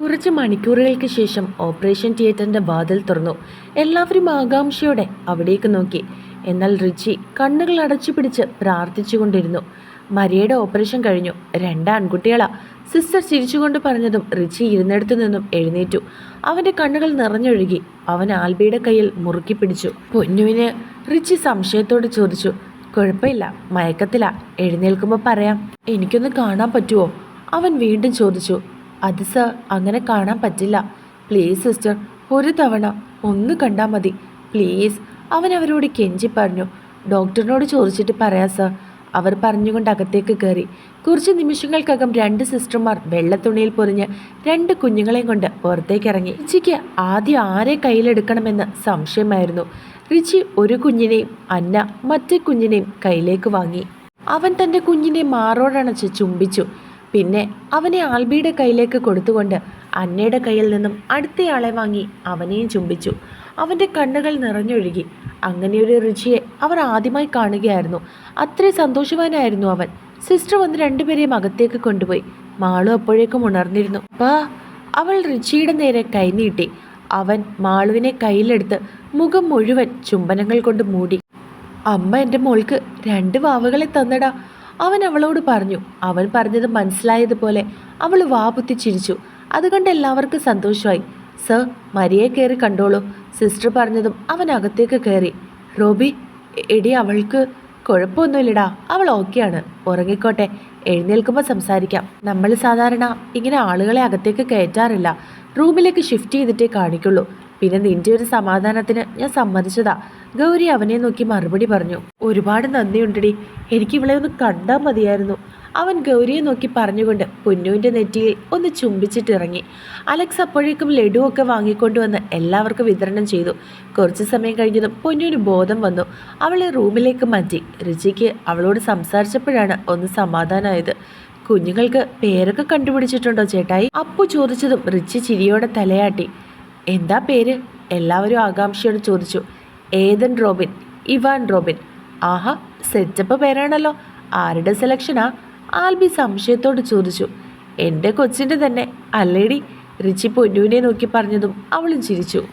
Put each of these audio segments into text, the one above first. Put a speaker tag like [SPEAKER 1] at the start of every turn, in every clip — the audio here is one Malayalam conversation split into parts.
[SPEAKER 1] കുറച്ച് മണിക്കൂറുകൾക്ക് ശേഷം ഓപ്പറേഷൻ തിയേറ്ററിന്റെ വാതിൽ തുറന്നു. എല്ലാവരും ആകാംക്ഷയോടെ അവിടേക്ക് നോക്കി. എന്നാൽ റിച്ചി കണ്ണുകൾ അടച്ചു പിടിച്ച് പ്രാർത്ഥിച്ചുകൊണ്ടിരുന്നു. മരിയയുടെ ഓപ്പറേഷൻ കഴിഞ്ഞു. രണ്ട് ആൺകുട്ടികളാ. സിസ്റ്റർ ചിരിച്ചുകൊണ്ട് പറഞ്ഞതും റിച്ചി ഇരുന്നിടത്തു നിന്നും എഴുന്നേറ്റു. അവന്റെ കണ്ണുകൾ നിറഞ്ഞൊഴുകി. അവൻ ആൽബിയുടെ കയ്യിൽ മുറുക്കി പിടിച്ചു. പൊന്നുവിന് റിച്ചി സംശയത്തോട് ചോദിച്ചു. കുഴപ്പമില്ല. മയക്കത്തില. എഴുന്നേൽക്കുമ്പോൾ പറയാം. എനിക്കൊന്ന് കാണാൻ പറ്റുമോ അവൻ വീണ്ടും ചോദിച്ചു. അത് സർ അങ്ങനെ കാണാൻ പറ്റില്ല. പ്ലീസ് സിസ്റ്റർ ഒരു തവണ ഒന്ന് കണ്ടാൽ മതി. പ്ലീസ് അവൻ അവരോട് കെഞ്ചി പറഞ്ഞു. ഡോക്ടറിനോട് ചോദിച്ചിട്ട് പറയാം സർ. അവർ പറഞ്ഞുകൊണ്ട് അകത്തേക്ക് കയറി. കുറച്ച് നിമിഷങ്ങൾക്കകം രണ്ട് സിസ്റ്റർമാർ വെള്ളത്തുണിയിൽ പൊറിഞ്ഞ് രണ്ട് കുഞ്ഞുങ്ങളെയും കൊണ്ട് പുറത്തേക്ക് ഇറങ്ങി. റിച്ചിക്ക് ആദ്യം ആരെ കയ്യിലെടുക്കണമെന്ന് സംശയമായിരുന്നു. റിച്ചി ഒരു കുഞ്ഞിനെയും അന്ന മറ്റേ കുഞ്ഞിനെയും കയ്യിലേക്ക് വാങ്ങി. അവൻ തന്റെ കുഞ്ഞിനെ മാറോടണച്ച് ചുംബിച്ചു. പിന്നെ അവനെ ആൽബിയുടെ കയ്യിലേക്ക് കൊടുത്തുകൊണ്ട് അന്നയുടെ കയ്യിൽ നിന്നും അടുത്തയാളെ വാങ്ങി അവനെയും ചുംബിച്ചു. അവന്റെ കണ്ണുകൾ നിറഞ്ഞൊഴുകി. അങ്ങനെയൊരു ഋഷിയെ അവർ ആദ്യമായി കാണുകയായിരുന്നു. അത്രയും സന്തോഷവാനായിരുന്നു അവൻ. സിസ്റ്റർ വന്ന് രണ്ടുപേരെയും അകത്തേക്ക് കൊണ്ടുപോയി. മാളു അപ്പോഴേക്കും ഉണർന്നിരുന്നു. പാ അവൾ റിച്ചിയുടെ നേരെ കൈനീട്ടി അവൻ മാളുവിനെ കയ്യിലെടുത്ത് മുഖം മുഴുവൻ ചുംബനങ്ങൾ കൊണ്ട് മൂടി. അമ്മ എന്റെ മോൾക്ക് രണ്ട് വാവകളെ തന്നടാ. അവൻ അവളോട് പറഞ്ഞു അവൻ പറഞ്ഞത് മനസ്സിലായതുപോലെ അവൾ വാപുത്തി ചിരിച്ചു. അതുകൊണ്ട് എല്ലാവർക്കും സന്തോഷമായി. സർ മരിയെ കയറി കണ്ടോളൂ. സിസ്റ്റർ പറഞ്ഞതും അവൻ അകത്തേക്ക് കയറി. റോബി എടി അവൾക്ക് കുഴപ്പമൊന്നുമില്ലടാ. അവൾ ഓക്കെയാണ്. ഉറങ്ങിക്കോട്ടെ. എഴുന്നേൽക്കുമ്പോൾ സംസാരിക്കാം. നമ്മൾ സാധാരണ ഇങ്ങനെ ആളുകളെ അകത്തേക്ക് കയറ്റാറില്ല. റൂമിലേക്ക് ഷിഫ്റ്റ് ചെയ്തിട്ടേ കാണിക്കുള്ളൂ. പിന്നെ നിന്റെ ഒരു സമാധാനത്തിന് ഞാൻ സമ്മതിച്ചതാ. ഗൗരി അവനെ നോക്കി മറുപടി പറഞ്ഞു ഒരുപാട് നന്ദിയുണ്ടടി. എനിക്ക് ഇവളെ ഒന്ന് കണ്ടാൽ മതിയായിരുന്നു. അവൻ ഗൗരിയെ നോക്കി പറഞ്ഞുകൊണ്ട് പൊന്നുവിന്റെ നെറ്റിയിൽ ഒന്ന് ചുംബിച്ചിട്ടിറങ്ങി. അലക്സ് അപ്പോഴേക്കും ലഡുവൊക്കെ വാങ്ങിക്കൊണ്ടുവന്ന് എല്ലാവർക്കും വിതരണം ചെയ്തു. കുറച്ച് സമയം കഴിഞ്ഞതും പൊന്നുവിന് ബോധം വന്നു. അവളെ റൂമിലേക്ക് മാറ്റി. രുചിക്ക് അവളോട് സംസാരിച്ചപ്പോഴാണ് ഒന്ന് സമാധാനമായത് കുഞ്ഞുങ്ങൾക്ക് പേരൊക്കെ കണ്ടുപിടിച്ചിട്ടുണ്ടോ ചേട്ടായി? അപ്പു ചോദിച്ചതും റിച്ചി ചിരിയോടെ തലയാട്ടി. എന്താ പേര്? എല്ലാവരും ആകാംക്ഷയോട് ചോദിച്ചു. Ethan Robin? Ivan Robin. ആഹാ സെറ്റപ്പ് പേരാണല്ലോ. ആരുടെ സെലക്ഷനാ? ആൽബി സംശയത്തോട് ചോദിച്ചു. എന്റെ കൊച്ചിന്റെ തന്നെ. അല്ലേടി? റിച്ചി പൊന്നുവിനെ നോക്കി പറഞ്ഞതും അവളും ചിരിച്ചു.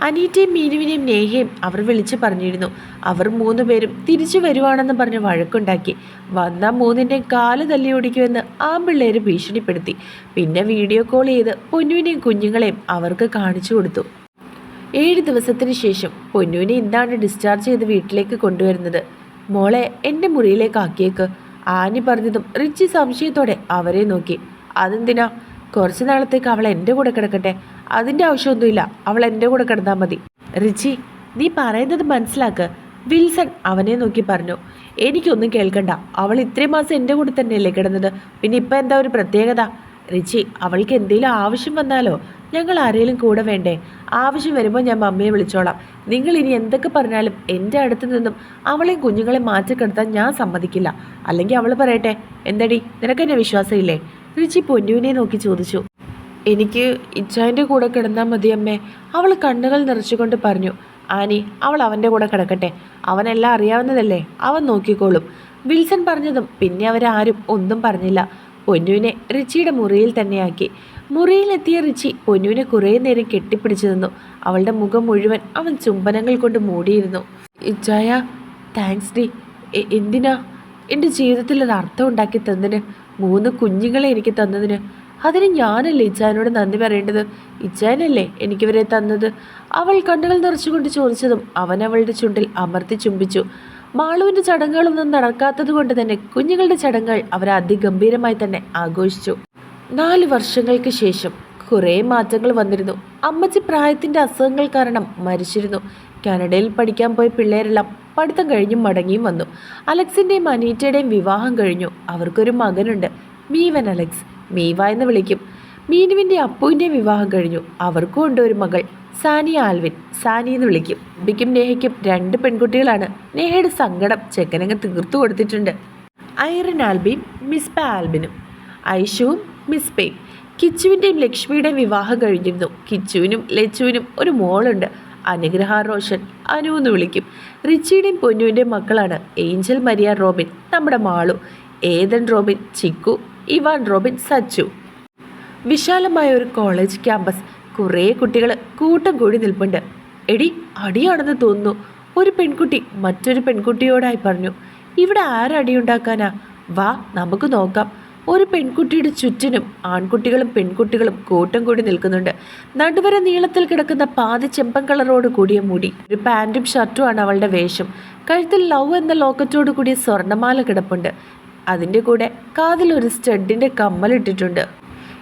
[SPEAKER 1] അനീറ്റയും മീനുവിനെയും നേഹയും അവർ വിളിച്ചു പറഞ്ഞിരുന്നു. അവർ മൂന്ന് പേരും തിരിച്ചു വരുവാണെന്ന് പറഞ്ഞ് വഴക്കുണ്ടാക്കി. വന്ന മൂന്നിന്റെ കാൽ തല്ലി ഓടിക്കുമെന്ന് ആ പിള്ളേർ ഭീഷണിപ്പെടുത്തി. പിന്നെ വീഡിയോ കോൾ ചെയ്ത് പൊന്നുവിനെയും കുഞ്ഞുങ്ങളെയും അവർക്ക് കാണിച്ചു കൊടുത്തു. ഏഴ് ദിവസത്തിന് ശേഷം പൊന്നുവിനെ ഇന്നാണ് ഡിസ്ചാർജ് ചെയ്ത് വീട്ടിലേക്ക് കൊണ്ടുവരുന്നത്. മോളെ എന്റെ മുറിയിലേക്ക് ആക്കിയേക്ക്. ആനി പറഞ്ഞതും റിച്ചി സംശയത്തോടെ അവരെ നോക്കി. അതെന്തിനാ? കുറച്ച് നാളത്തേക്ക് അവൾ എന്റെ കൂടെ കിടക്കട്ടെ. അതിന്റെ ആവശ്യമൊന്നുമില്ല. അവൾ എന്റെ കൂടെ കിടന്നാൽ മതി. റിച്ചി നീ പറയുന്നത് മനസ്സിലാക്ക്. വിൽസൺ അവനെ നോക്കി പറഞ്ഞു. എനിക്കൊന്നും കേൾക്കണ്ട. അവൾ ഇത്രയും മാസം എന്റെ കൂടെ തന്നെയല്ലേ കിടന്നത്. പിന്നെ ഇപ്പം എന്താ ഒരു പ്രത്യേകത? റിച്ചി അവൾക്ക് എന്തെങ്കിലും ആവശ്യം വന്നാലോ? ഞങ്ങൾ ആരെങ്കിലും കൂടെ വേണ്ടേ? ആവശ്യം വരുമ്പോൾ ഞാൻ മമ്മിയെ വിളിച്ചോളാം. നിങ്ങൾ ഇനി എന്തൊക്കെ പറഞ്ഞാലും എന്റെ അടുത്ത് നിന്നും അവളെയും കുഞ്ഞുങ്ങളെയും മാറ്റിക്കെടുത്താൻ ഞാൻ സമ്മതിക്കില്ല. അല്ലെങ്കിൽ അവൾ പറയട്ടെ എന്തടി നിനക്കെന്നെ വിശ്വാസമില്ലേ? റിച്ചി പൊന്നുവിനെ നോക്കി ചോദിച്ചു. എനിക്ക് ഇച്ചായന്റെ കൂടെ കിടന്നാൽ മതി അമ്മേ. അവൾ കണ്ണുകൾ നിറച്ചുകൊണ്ട് പറഞ്ഞു ആനി അവൾ അവന്റെ കൂടെ കിടക്കട്ടെ. അവനെല്ലാം അറിയാവുന്നതല്ലേ. അവൻ നോക്കിക്കോളും. വിൽസൺ പറഞ്ഞതും പിന്നെ അവരാരും ഒന്നും പറഞ്ഞില്ല. പൊന്നുവിനെ റിച്ചിയുടെ മുറിയിൽ തന്നെയാക്കി മുറിയിലെത്തിയ റിച്ചി പൊന്നുവിനെ കുറേ നേരം കെട്ടിപ്പിടിച്ചു നിന്നു. അവളുടെ മുഖം മുഴുവൻ അവൻ ചുംബനങ്ങൾ കൊണ്ട് മൂടിയിരുന്നു. ഇച്ചായ താങ്ക്സ് ഡി. എന്തിനാ? എന്റെ ജീവിതത്തിൽ ഒരു അർത്ഥം ഉണ്ടാക്കി തന്നതിന് മൂന്ന് കുഞ്ഞുങ്ങളെ എനിക്ക് തന്നതിന് അതിന് ഞാനല്ലേ ഇച്ചാനോട് നന്ദി പറയേണ്ടത്? ഇച്ചാനല്ലേ എനിക്കിവരെ തന്നത്? അവൾ കണ്ണുകൾ നിറച്ചുകൊണ്ട് ചോദിച്ചതും അവൻ അവളുടെ ചുണ്ടിൽ അമർത്തി ചുംബിച്ചു. മാളുവിന്റെ ചടങ്ങുകളൊന്നും നടക്കാത്തത് കൊണ്ട് തന്നെ കുഞ്ഞുങ്ങളുടെ ചടങ്ങുകൾ അവർ അതിഗംഭീരമായി തന്നെ ആഘോഷിച്ചു. നാല് വർഷങ്ങൾക്ക് ശേഷം കുറേ മാറ്റങ്ങൾ വന്നിരുന്നു. അമ്മച്ചി പ്രായത്തിന്റെ അസുഖങ്ങൾ കാരണം മരിച്ചിരുന്നു. കാനഡയിൽ പഠിക്കാൻ പോയ പിള്ളേരെല്ലാം പഠിത്തം കഴിഞ്ഞും മടങ്ങിയും വന്നു. അലക്സിന്റെയും അനീറ്റയുടെയും വിവാഹം കഴിഞ്ഞു. അവർക്കൊരു മകനുണ്ട്. മീവൻ അലക്സ്. മീവ എന്ന് വിളിക്കും. മീനുവിന്റെ അപ്പുവിന്റെ വിവാഹം കഴിഞ്ഞു. അവർക്കും ഉണ്ട് ഒരു മകൾ. സാനി ആൽവിൻ. സാനി എന്ന് വിളിക്കും. ബിക്കും നേഹയ്ക്കും രണ്ട് പെൺകുട്ടികളാണ്. നേഹയുടെ സങ്കടം ചെക്കനങ്ങ് തീർത്തു കൊടുത്തിട്ടുണ്ട്. ഐറിൻ ആൽബിയും മിസ്ബ ആൽബിനും. ഐഷുവും മിസ്ബയും കിച്ചുവിന്റെയും ലക്ഷ്മിയുടെയും വിവാഹം കഴിഞ്ഞിരുന്നു. കിച്ചുവിനും ലച്ചുവിനും ഒരു മോളുണ്ട്. അനുഗ്രഹ റോഷൻ. അനു എന്ന് വിളിക്കും. റിച്ചിയുടെയും പൊന്നുവിന്റെയും മക്കളാണ്. Angel Maria Robin. നമ്മുടെ Malu. Ethan Robin Chikku Ivan Robin Sachu. വിശാലമായ ഒരു കോളേജ് ക്യാമ്പസ്. കുറേ കുട്ടികൾ കൂട്ടം കൂടി നിൽപ്പുണ്ട്. എടി അടിയാണെന്ന് തോന്നുന്നു. ഒരു പെൺകുട്ടി മറ്റൊരു പെൺകുട്ടിയോടായി പറഞ്ഞു. ഇവിടെ ആരടിയുണ്ടാക്കാനാ വാ നമുക്ക് നോക്കാം. ഒരു പെൺകുട്ടിയുടെ ചുറ്റിനും ആൺകുട്ടികളും പെൺകുട്ടികളും കൂട്ടം കൂടി നിൽക്കുന്നുണ്ട്. നടുവരെ നീളത്തിൽ കിടക്കുന്ന പാതി ചെമ്പൻ കളറോട് കൂടിയ മുടി ഒരു പാന്റും ഷർട്ടുമാണ് അവളുടെ വേഷം. കഴുത്തിൽ ലവ് എന്ന ലോക്കറ്റോട് കൂടിയ സ്വർണമാല കിടപ്പുണ്ട്. അതിന്റെ കൂടെ കാതിൽ ഒരു സ്റ്റഡിന്റെ കമ്മലിട്ടിട്ടുണ്ട്.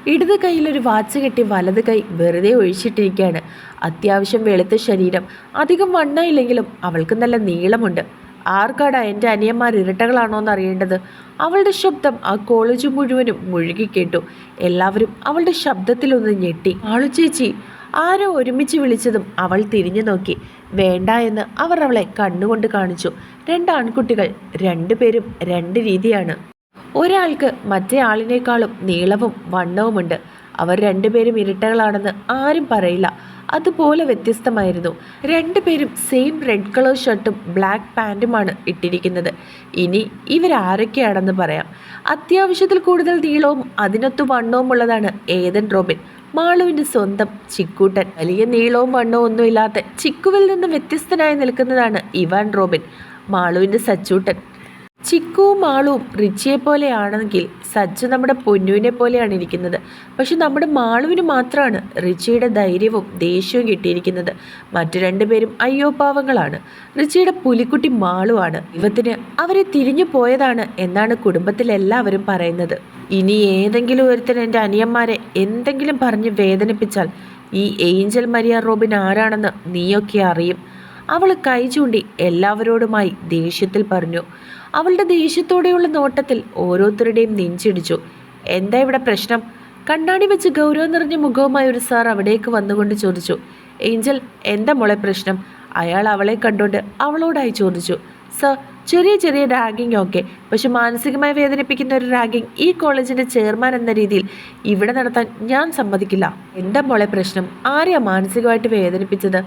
[SPEAKER 1] ഇടത് കൈയിലൊരു വാച്ച് കെട്ടി വലത് കൈ വെറുതെ ഒഴിച്ചിട്ടിരിക്കുകയാണ്. അത്യാവശ്യം വെളുത്ത ശരീരം. അധികം വണ്ണയില്ലെങ്കിലും അവൾക്ക് നല്ല നീളമുണ്ട്. ആർക്കാടാ എന്റെ അനിയന്മാർ ഇരട്ടകളാണോ എന്ന് അറിയേണ്ടത് അവളുടെ ശബ്ദം ആ കോളേജ് മുഴുവനും മുഴുകി കേട്ടു. എല്ലാവരും അവളുടെ ശബ്ദത്തിലൊന്ന് ഞെട്ടി. ആളു ചേച്ചി ആരോ ഒരുമിച്ച് വിളിച്ചതും അവൾ തിരിഞ്ഞു നോക്കി. വേണ്ട എന്ന് അവർ അവളെ കണ്ണുകൊണ്ട് കാണിച്ചു. രണ്ട് ആൺകുട്ടികൾ രണ്ടുപേരും രണ്ട് രീതിയാണ്. ഒരാൾക്ക് മറ്റേ ആളിനേക്കാളും നീളവും വണ്ണവുമുണ്ട്. അവർ രണ്ടുപേരും ഇരട്ടകളാണെന്ന് ആരും പറയില്ല. അതുപോലെ വ്യത്യസ്തമായിരുന്നു. രണ്ടുപേരും സെയിം റെഡ് കളർ ഷർട്ടും ബ്ലാക്ക് പാന്റുമാണ് ഇട്ടിരിക്കുന്നത്. ഇനി ഇവരാരൊക്കെയാണെന്ന് പറയാം. അത്യാവശ്യത്തിൽ കൂടുതൽ നീളവും അതിനൊത്തു വണ്ണവും ഉള്ളതാണ് ഏതൻ റോബിൻ. മാളുവിന്റെ സ്വന്തം ചിക്കൂട്ടൻ. വലിയ നീളവും വണ്ണവും ഒന്നുമില്ലാത്ത ചിക്കുവിൽ നിന്ന് വ്യത്യസ്തനായി നിൽക്കുന്നതാണ് ഇവാൻ റോബിൻ മാളുവിന്റെ സച്ചൂട്ടൻ. ചിക്കുവും മാളുവും റിച്ചിയെ പോലെയാണെങ്കിൽ സജ്ജു നമ്മുടെ പൊന്നുവിനെ പോലെയാണ് ഇരിക്കുന്നത്. പക്ഷെ നമ്മുടെ മാളുവിന് മാത്രമാണ് റിച്ചിയുടെ ധൈര്യവും ദേഷ്യവും കിട്ടിയിരിക്കുന്നത്. മറ്റു രണ്ടുപേരും അയ്യോ പാവങ്ങളാണ്. റിച്ചിയുടെ പുലിക്കുട്ടി മാളുവാണ്. ഇവത്തിന് അവരെ തിരിഞ്ഞു പോയതാണ് എന്നാണ് കുടുംബത്തിലെല്ലാവരും പറയുന്നത്. ഇനി ഏതെങ്കിലും ഒരുത്തൻ എന്റെ അനിയന്മാരെ എന്തെങ്കിലും പറഞ്ഞ് വേദനിപ്പിച്ചാൽ ഈ ഏഞ്ചൽ മരിയ റോബിൻ ആരാണെന്ന് നീയൊക്കെ അറിയും. അവൾ കൈ ചൂണ്ടി എല്ലാവരോടുമായി ദേഷ്യത്തിൽ പറഞ്ഞു. അവളുടെ ദേഷ്യത്തോടെയുള്ള നോട്ടത്തിൽ ഓരോരുത്തരുടെയും നെഞ്ചിടിച്ചു. എന്താ ഇവിടെ പ്രശ്നം? കണ്ണാടി വെച്ച് ഗൗരവം നിറഞ്ഞ മുഖവുമായി ഒരു സാർ അവിടേക്ക് വന്നുകൊണ്ട് ചോദിച്ചു. ഏഞ്ചൽ എന്താ മോളെ പ്രശ്നം? അയാൾ അവളെ കണ്ടുകൊണ്ട് അവളോടായി ചോദിച്ചു. സർ ചെറിയ ചെറിയ റാഗിങ് ഓക്കെ പക്ഷെ മാനസികമായി വേദനിപ്പിക്കുന്ന ഒരു റാഗിങ് ഈ കോളേജിന്റെ ചെയർമാൻ എന്ന രീതിയിൽ ഇവിടെ നടത്താൻ ഞാൻ സമ്മതിക്കില്ല. എന്താ മോളെ പ്രശ്നം ആരെയാ മാനസികമായിട്ട് വേദനിപ്പിച്ചത്?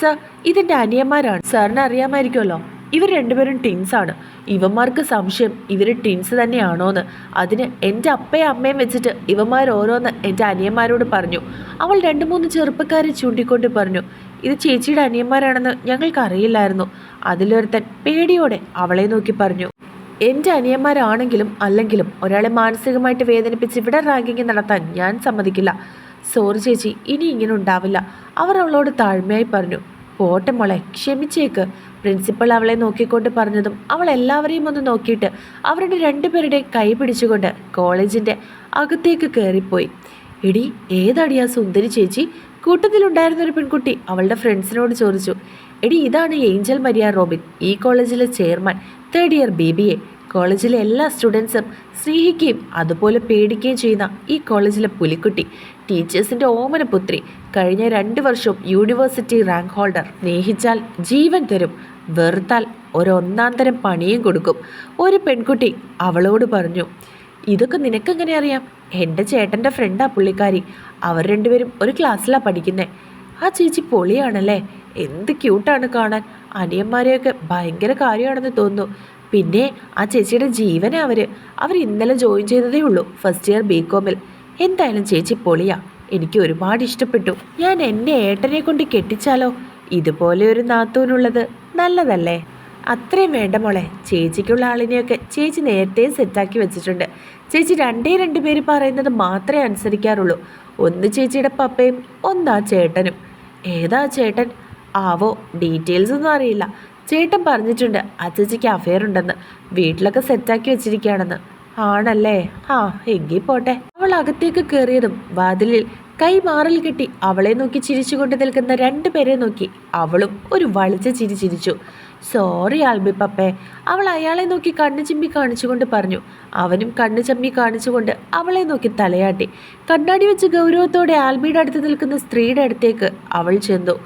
[SPEAKER 1] സർ ഇതിന്റെ അനിയന്മാരാണ്. സാറിന് അറിയാമായിരിക്കുമല്ലോ. ഇവർ രണ്ടുപേരും ടിൻസ് ആണ്. ഇവന്മാർക്ക് സംശയം ഇവർ ടിൻസ് തന്നെയാണോന്ന്. അതിന് എന്റെ അപ്പയും അമ്മയും വെച്ചിട്ട് ഇവന്മാർ ഓരോന്ന് എന്റെ അനിയന്മാരോട് പറഞ്ഞു. അവൾ രണ്ട് മൂന്ന് ചെറുപ്പക്കാരെ ചൂണ്ടിക്കൊണ്ട് പറഞ്ഞു. ഇത് ചേച്ചിയുടെ അനിയന്മാരാണെന്ന് ഞങ്ങൾക്ക് അറിയില്ലായിരുന്നു. അതിലൊരുത്തൻ പേടിയോടെ അവളെ നോക്കി പറഞ്ഞു. എന്റെ അനിയന്മാരാണെങ്കിലും അല്ലെങ്കിലും ഒരാളെ മാനസികമായിട്ട് വേദനിപ്പിച്ച് ഇവിടെ റാങ്കിങ് നടത്താൻ ഞാൻ സമ്മതിക്കില്ല. സോറി ചേച്ചി ഇനി ഇങ്ങനെ ഉണ്ടാവില്ല. അവർ അവളോട് താഴ്മയായി പറഞ്ഞു. പോട്ടെ മോളെ ക്ഷമിച്ചേക്ക്. പ്രിൻസിപ്പൾ അവളെ നോക്കിക്കൊണ്ട് പറഞ്ഞതും അവൾ എല്ലാവരെയും ഒന്ന് നോക്കിയിട്ട് അവരുടെ രണ്ടുപേരുടെയും കൈ പിടിച്ചുകൊണ്ട് കോളേജിന്റെ അകത്തേക്ക് കയറിപ്പോയി. എടി ഏതടിയാ സുന്ദരി ചേച്ചി? കൂട്ടത്തിലുണ്ടായിരുന്ന ഒരു പെൺകുട്ടി അവളുടെ ഫ്രണ്ട്സിനോട് ചോദിച്ചു എടി ഇതാണ് ഏഞ്ചൽ മരിയ റോബിൻ ഈ കോളേജിലെ chairman third year B B A കോളേജിലെ എല്ലാ സ്റ്റുഡൻസും സ്നേഹിക്കുകയും അതുപോലെ പേടിക്കുകയും ചെയ്യുന്ന ഈ കോളേജിലെ പുലിക്കുട്ടി ടീച്ചേഴ്സിന്റെ ഓമനപുത്രി കഴിഞ്ഞ രണ്ട് വർഷവും യൂണിവേഴ്സിറ്റി റാങ്ക് ഹോൾഡർ സ്നേഹിച്ചാൽ ജീവൻ തരും വെറുത്താൽ ഒരൊന്നാം തരം പണിയും കൊടുക്കും. ഒരു പെൺകുട്ടി അവളോട് പറഞ്ഞു ഇതൊക്കെ നിനക്കെങ്ങനെ അറിയാം? എന്റെ ചേട്ടന്റെ ഫ്രണ്ടാ പുള്ളിക്കാരി. അവർ രണ്ടുപേരും ഒരു ക്ലാസ്സിലാണ് പഠിക്കുന്നത് ആ ചേച്ചി പൊളിയാണല്ലേ? എന്ത് ക്യൂട്ടാണ് കാണാൻ. അനിയന്മാരെയൊക്കെ ഭയങ്കര കാര്യമാണെന്ന് തോന്നുന്നു. പിന്നെ ആ ചേച്ചിയുടെ ജീവനാ അവർ അവർ ഇന്നലെ ജോയിൻ ചെയ്തതേ ഉള്ളൂ ഫസ്റ്റ് ഇയർ ബി കോമിൽ എന്തായാലും ചേച്ചി പൊളിയാ. എനിക്ക് ഒരുപാട് ഇഷ്ടപ്പെട്ടു. ഞാൻ എന്റെ ഏട്ടനെ കൊണ്ട് കെട്ടിച്ചാലോ? ഇതുപോലെ ഒരു നാത്തൂനുള്ളത് നല്ലതല്ലേ? അത്രയും വേണ്ട മോളെ. ചേച്ചിക്കുള്ള ആളിനെയൊക്കെ ചേച്ചി നേരത്തെ സെറ്റാക്കി വെച്ചിട്ടുണ്ട്. ചേച്ചി രണ്ടേ രണ്ട് പേര് പറയുന്നത് മാത്രമേ അനുസരിക്കാറുള്ളൂ. ഒന്ന് ചേച്ചിയുടെ പപ്പയും ഒന്നാ ചേട്ടനും. ഏതാ ചേട്ടൻ? ആവോ ഡീറ്റെയിൽസ് ഒന്നും അറിയില്ല. ചേട്ടൻ പറഞ്ഞിട്ടുണ്ട് അച്ചച്ചിക്ക് അഫെയർ ഉണ്ടെന്ന്. വീട്ടിലൊക്കെ സെറ്റാക്കി വെച്ചിരിക്കുകയാണെന്ന്. ആണല്ലേ? ആ എങ്കിൽ പോട്ടെ. അവൾ അകത്തേക്ക് കയറിയതും വാതിലിൽ കൈ മാറിൽ കിട്ടി. അവളെ നോക്കി ചിരിച്ചുകൊണ്ട് നിൽക്കുന്ന രണ്ടു പേരെ നോക്കി. അവളും ഒരു വളിച്ച ചിരി ചിരിച്ചു. സോറി ആൽബി പപ്പേ അവൾ അയാളെ നോക്കി കണ്ണു ചിമ്മി കാണിച്ചുകൊണ്ട് പറഞ്ഞു. അവനും കണ്ണു ചമ്മി കാണിച്ചുകൊണ്ട് അവളെ നോക്കി തലയാട്ടി. കണ്ണാടി വെച്ച് ഗൗരവത്തോടെ ആൽബിയുടെ അടുത്ത് നിൽക്കുന്ന സ്ത്രീയുടെ അടുത്തേക്ക് അവൾ ചെന്നു.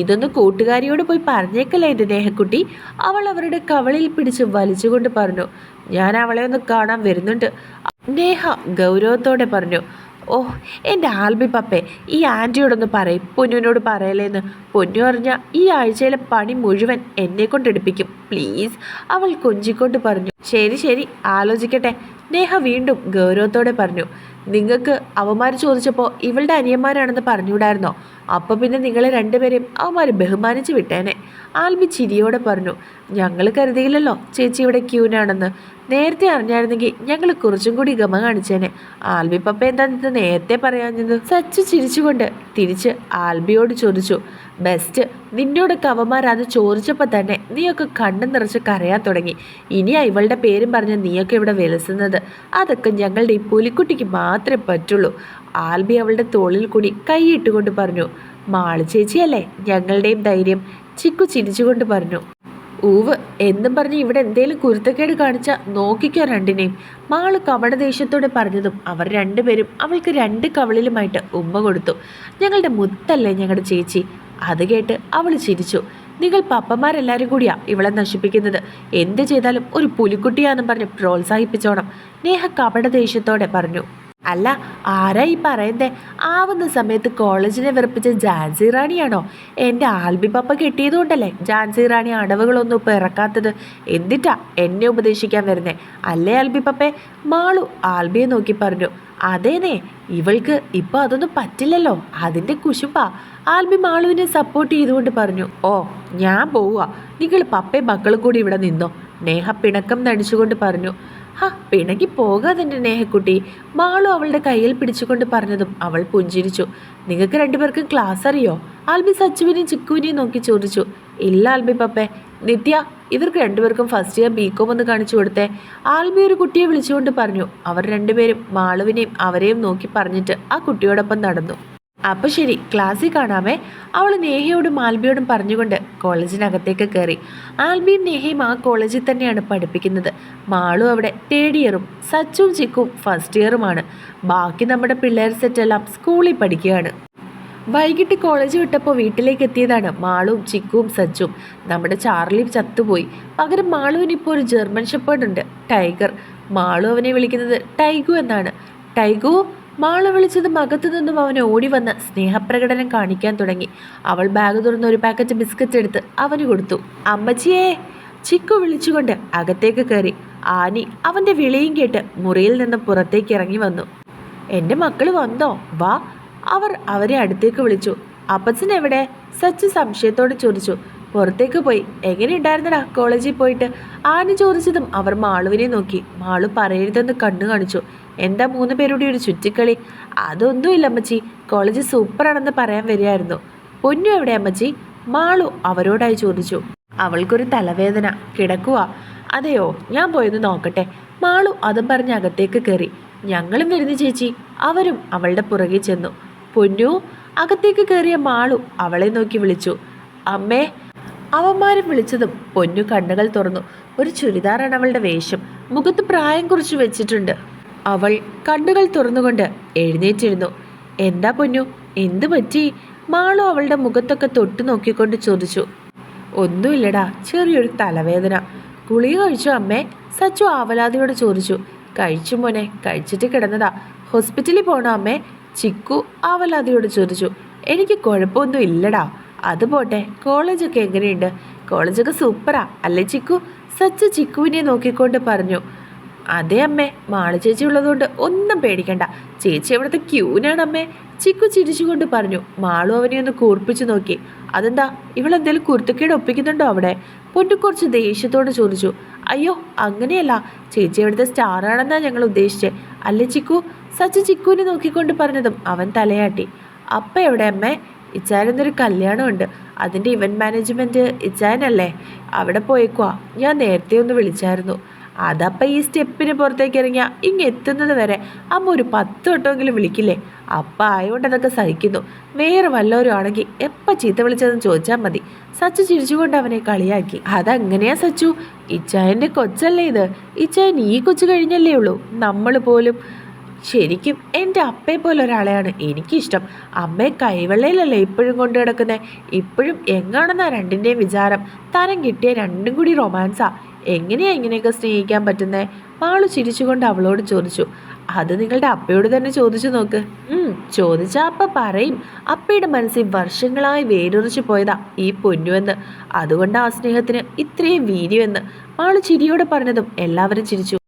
[SPEAKER 1] ഇതൊന്ന് കൂട്ടുകാരിയോട് പോയി പറഞ്ഞേക്കല്ലേ എന്റെ നേഹക്കുട്ടി അവൾ അവരുടെ കവളിൽ പിടിച്ച് വലിച്ചുകൊണ്ട് പറഞ്ഞു. ഞാൻ അവളെ ഒന്ന് കാണാൻ വരുന്നുണ്ട്. നേഹ ഗൗരവത്തോടെ പറഞ്ഞു. ഓ എന്റെ ആൽബി പപ്പേ ഈ ആന്റിയോടൊന്ന് പറയും. പൊന്നുവിനോട് പറയലേന്ന്. പൊന്നു പറഞ്ഞാൽ ഈ ആഴ്ചയിലെ പണി മുഴുവൻ എന്നെ കൊണ്ടെടുപ്പിക്കും പ്ലീസ് അവൾ കൊഞ്ചിക്കൊണ്ട് പറഞ്ഞു. ശരി ശരി ആലോചിക്കട്ടെ. നേഹ വീണ്ടും ഗൗരവത്തോടെ പറഞ്ഞു. നിങ്ങൾക്ക് അവന്മാർ ചോദിച്ചപ്പോൾ ഇവളുടെ അനിയന്മാരാണെന്ന് പറഞ്ഞുകൂടായിരുന്നോ? അപ്പോൾ പിന്നെ നിങ്ങളെ രണ്ടുപേരെയും അവന്മാർ ബഹുമാനിച്ച് വിട്ടേനെ. ആൽബി ചിരിയോടെ പറഞ്ഞു ഞങ്ങൾ കരുതിയില്ലല്ലോ ചേച്ചി ഇവിടെ ക്യൂനാണെന്ന്. നേരത്തെ അറിഞ്ഞായിരുന്നെങ്കിൽ ഞങ്ങൾ കുറച്ചും കൂടി ഗമ കാണിച്ചേനെ. ആൽബി പപ്പ എന്താണെന്ന് നേരത്തെ പറയാഞ്ഞത്? സച്ചു ചിരിച്ചുകൊണ്ട് തിരിച്ച് ആൽബിയോട് ചോദിച്ചു ബെസ്റ്റ് നിന്നോട് അവന്മാർ അത് ചോദിച്ചപ്പോൾ തന്നെ നീയൊക്കെ കണ്ണു നിറച്ച് കരയാൻ തുടങ്ങി. ഇനിയാ ഇവളുടെ പേരും പറഞ്ഞ് നീയൊക്കെ ഇവിടെ വിലസുന്നത്. അതൊക്കെ ഞങ്ങളുടെ ഈ പുലിക്കുട്ടിക്ക് മാത്രമേ പറ്റുള്ളൂ. ആൽബി അവളുടെ തോളിൽ കൂടി കൈയിട്ടുകൊണ്ട് പറഞ്ഞു മാൾ ചേച്ചിയല്ലേ ഞങ്ങളുടെയും ധൈര്യം ചിക്കു ചിരിച്ചുകൊണ്ട് പറഞ്ഞു. ഊവ് എന്നും പറഞ്ഞ് ഇവിടെ എന്തേലും കുരുത്തക്കേട് കാണിച്ച നോക്കിക്കോ രണ്ടിനെയും മാൾ കവട ദേഷ്യത്തോടെ പറഞ്ഞതും അവർ രണ്ടുപേരും അവൾക്ക് രണ്ട് കവളിലുമായിട്ട് ഉമ്മ കൊടുത്തു. ഞങ്ങളുടെ മുത്തല്ലേ ഞങ്ങളുടെ ചേച്ചി അത് കേട്ട് അവൾ ചിരിച്ചു. നിങ്ങൾ പപ്പന്മാരെല്ലാവരും കൂടിയാ ഇവളെ നശിപ്പിക്കുന്നത്. എന്ത് ചെയ്താലും ഒരു പുലിക്കുട്ടിയാന്നും പറഞ്ഞ് പ്രോത്സാഹിപ്പിച്ചോണം നേഹ കപട ദേഷ്യത്തോടെ പറഞ്ഞു. അല്ല ആരാ ഈ പറയുന്നേ? ആവുന്ന സമയത്ത് കോളേജിനെ വെറുപ്പിച്ച ജാൻസി റാണിയാണോ? എന്റെ ആൽബി പപ്പ കിട്ടിയതുകൊണ്ടല്ലേ ജാൻസി റാണി അടവുകളൊന്നും ഇപ്പോൾ ഇറക്കാത്തത്? എന്തിട്ടാ എന്നെ ഉപദേശിക്കാൻ വരുന്നേ? അല്ലേ ആൽബി പപ്പേ? മാളു ആൽബിയെ നോക്കി പറഞ്ഞു. അതേനേ ഇവൾക്ക് ഇപ്പോൾ അതൊന്നും പറ്റില്ലല്ലോ. അതിന്റെ കുശുമ്പാ. ആൽബി മാളുവിനെ സപ്പോർട്ട് ചെയ്തുകൊണ്ട് പറഞ്ഞു. ഓ ഞാൻ പോവുക നിങ്ങൾ പപ്പയും മക്കളും കൂടി ഇവിടെ നിന്നോ? നേഹ പിണക്കം നടിച്ചുകൊണ്ട് പറഞ്ഞു. ഹ പിണങ്ങി പോകാതെന്റെ നേഹക്കുട്ടി മാളു അവളുടെ കയ്യിൽ പിടിച്ചുകൊണ്ട് പറഞ്ഞതും അവൾ പുഞ്ചിരിച്ചു. നിങ്ങൾക്ക് രണ്ടുപേർക്കും ക്ലാസ് അറിയോ? ആൽബി സച്ചുവിനെയും ചിക്കുവിനെയും നോക്കി ചോദിച്ചു. ഇല്ല ആൽബി പപ്പേ. നിത്യ ഇവർക്ക് രണ്ടുപേർക്കും ഫസ്റ്റ് ഇയർ ബികോം ഒന്ന് കാണിച്ചു കൊടുത്തേ. ആൽബി ഒരു കുട്ടിയെ വിളിച്ചുകൊണ്ട് പറഞ്ഞു. അവർ രണ്ടുപേരും മാളുവിനെയും അവരെയും നോക്കി പറഞ്ഞിട്ട് ആ കുട്ടിയോടൊപ്പം നടന്നു. അപ്പൊ ശരി ക്ലാസ്സിൽ കാണാമേ. അവൾ നേഹയോടും ആൽബിയോടും പറഞ്ഞുകൊണ്ട് കോളേജിനകത്തേക്ക് കയറി. ആൽബിയും നേഹയും ആ കോളേജിൽ തന്നെയാണ് പഠിപ്പിക്കുന്നത്. മാളും അവിടെ തേർഡ് ഇയറും സച്ചും ചിക്കും ഫസ്റ്റ് ഇയറുമാണ് ബാക്കി നമ്മുടെ പിള്ളേർ സെറ്റെല്ലാം സ്കൂളിൽ പഠിക്കുകയാണ്. വൈകിട്ട് കോളേജ് വിട്ടപ്പോൾ വീട്ടിലേക്ക് എത്തിയതാണ് മാളും ചിക്കുവും സജ്ജും നമ്മുടെ ചാർലി ചത്തുപോയി. പകരം മാളുവിന് ഇപ്പോൾ ഒരു ജർമ്മൻ ഷെപ്പേർഡ് ഉണ്ട് ടൈഗർ. മാളു അവനെ വിളിക്കുന്നത് ടൈഗു എന്നാണ്. ടൈഗു മാളു വിളിച്ചത് അകത്തു നിന്നും അവൻ ഓടി വന്ന് സ്നേഹപ്രകടനം കാണിക്കാൻ തുടങ്ങി. അവൾ ബാഗ് തുറന്ന് ഒരു പാക്കറ്റ് ബിസ്ക്കറ്റ് എടുത്ത് അവന് കൊടുത്തു. അമ്മച്ചിയെ ചിക്കു വിളിച്ചുകൊണ്ട് അകത്തേക്ക് കയറി. ആനി അവന്റെ വിളിയും കേട്ട് മുറിയിൽ നിന്ന് പുറത്തേക്ക് ഇറങ്ങി വന്നു. എന്റെ മക്കൾ വന്നോ? വാ. അവർ അവരെ അടുത്തേക്ക് വിളിച്ചു. അപ്പച്ചൻ എവിടെ? സച്ച് സംശയത്തോട് ചോദിച്ചു. പുറത്തേക്ക് പോയി. എങ്ങനെയുണ്ടായിരുന്നടാ കോളേജിൽ പോയിട്ട്? ആന ചോദിച്ചതും അവർ മാളുവിനെ നോക്കി. മാളു പറയരുതെന്ന് കണ്ണു കാണിച്ചു. എന്താ മൂന്ന് പേരുടെ ഒരു ചുറ്റിക്കളി? അതൊന്നുമില്ല അമ്മച്ചി. കോളേജ് സൂപ്പറാണെന്ന് പറയാൻ വരികയായിരുന്നു. പൊന്നു എവിടെ അമ്മച്ചി? മാളു അവരോടായി ചോദിച്ചു. അവൾക്കൊരു തലവേദന. കിടക്കുക അതെയോ ഞാൻ പോയെന്ന് നോക്കട്ടെ. മാളു അതും പറഞ്ഞ് അകത്തേക്ക് കയറി. ഞങ്ങളും വരുന്നു ചേച്ചി. അവരും അവളുടെ പുറകെ ചെന്നു. പൊന്നു അകത്തേക്ക് കയറിയ മാളു അവളെ നോക്കി വിളിച്ചു. അമ്മേ അവന്മാരും വിളിച്ചതും പൊന്നു കണ്ണുകൾ തുറന്നു. ഒരു ചുരിദാറാണ് അവളുടെ വേഷം. മുഖത്ത് പ്രായം കുറിച്ച് വെച്ചിട്ടുണ്ട്. അവൾ കണ്ണുകൾ തുറന്നുകൊണ്ട് എഴുന്നേറ്റിരുന്നു. എന്താ പൊന്നു? എന്തു പറ്റി? മാളു അവളുടെ മുഖത്തൊക്കെ തൊട്ടു നോക്കിക്കൊണ്ട് ചോദിച്ചു. ഒന്നുമില്ലടാ ചെറിയൊരു തലവേദന. ഗുളിക കഴിച്ചു അമ്മേ സച്ചു ആവലാതിയോട് ചോദിച്ചു. കഴിച്ചു മോനെ കഴിച്ചിട്ട് കിടന്നതാ. ഹോസ്പിറ്റലിൽ പോണോ അമ്മേ? ചിക്കു ആവലാതിയോട് ചോദിച്ചു. എനിക്ക് കുഴപ്പമൊന്നും ഇല്ലടാ. അത് പോട്ടെ കോളേജൊക്കെ എങ്ങനെയുണ്ട്? കോളേജൊക്കെ സൂപ്പറാ അല്ലേ ചിക്കു? സച്ചു ചിക്കുവിനെ നോക്കിക്കൊണ്ട് പറഞ്ഞു. അതെ അമ്മേ മാളു ചേച്ചി ഉള്ളതുകൊണ്ട് ഒന്നും പേടിക്കണ്ട. ചേച്ചി അവിടുത്തെ ക്യൂനാണ് അമ്മേ. ചിക്കു ചിരിച്ചുകൊണ്ട് പറഞ്ഞു മാളു അവനെ ഒന്ന് കൂർപ്പിച്ചു നോക്കി. അതെന്താ ഇവളെന്തേലും കുരുത്തക്കേട് ഒപ്പിക്കുന്നുണ്ടോ അവിടെ? പൊന്നു കുറച്ച് ദേഷ്യത്തോട് ചോദിച്ചു അയ്യോ അങ്ങനെയല്ല. ചേച്ചി അവിടുത്തെ സ്റ്റാറാണെന്നാണ് ഞങ്ങൾ ഉദ്ദേശിച്ചത് അല്ലേ ചിക്കു? സച്ച് ചിക്കുവിനെ നോക്കിക്കൊണ്ട് പറഞ്ഞതും അവൻ തലയാട്ടി. അപ്പ എവിടെ അമ്മേ? ഇച്ചായനൊരു കല്യാണമുണ്ട്. അതിന്റെ ഇവന്റ് മാനേജ്മെന്റ് ഇച്ചായനല്ലേ? അവിടെ പോയേക്കുവാ. ഞാൻ നേരത്തെ ഒന്ന് വിളിച്ചായിരുന്നു. അതപ്പം ഈ സ്റ്റെപ്പിന് പുറത്തേക്ക് ഇറങ്ങിയ ഇങ്ങ് എത്തുന്നത് വരെ അമ്മ ഒരു പത്ത് വട്ടമെങ്കിലും വിളിക്കില്ലേ? അപ്പം ആയതുകൊണ്ട് അതൊക്കെ സഹിക്കുന്നു. വേറെ വല്ലവരും ആണെങ്കിൽ എപ്പോൾ ചീത്ത വിളിച്ചതെന്ന് ചോദിച്ചാൽ മതി. സച്ചു ചിരിച്ചുകൊണ്ട് അവനെ കളിയാക്കി. അതങ്ങനെയാ സച്ചു? ഇച്ചായന്റെ കൊച്ചല്ലേ ഇത്? ഇച്ചായൻ ഈ കൊച്ചു കഴിഞ്ഞല്ലേ ഉള്ളൂ. നമ്മൾ പോലും ശരിക്കും എന്റെ അപ്പയെ പോലെ ഒരാളെയാണ് എനിക്കിഷ്ടം. അമ്മയെ കൈവെള്ളയിലല്ലേ ഇപ്പോഴും കൊണ്ടു കിടക്കുന്നത് ഇപ്പോഴും എങ്ങാണെന്നാ രണ്ടിന്റെയും വിചാരം. തരം കിട്ടിയ രണ്ടും കൂടി റൊമാൻസാ. എങ്ങനെയാ ഇങ്ങനെയൊക്കെ സ്നേഹിക്കാൻ പറ്റുന്നേ? മാളു ചിരിച്ചുകൊണ്ട് അവളോട് ചോദിച്ചു. അത് നിങ്ങളുടെ അപ്പയോട് തന്നെ ചോദിച്ചു നോക്ക്. ചോദിച്ചാ അപ്പ പറയും. അപ്പയുടെ മനസ്സിൽ വർഷങ്ങളായി വേരുറച്ചു പോയതാ ഈ പൊന്നുവെന്ന്. അതുകൊണ്ട് ആ സ്നേഹത്തിന് ഇത്രയും വീര്യമെന്ന്. മാളു ചിരിയോടെ പറഞ്ഞതും എല്ലാവരും ചിരിച്ചു.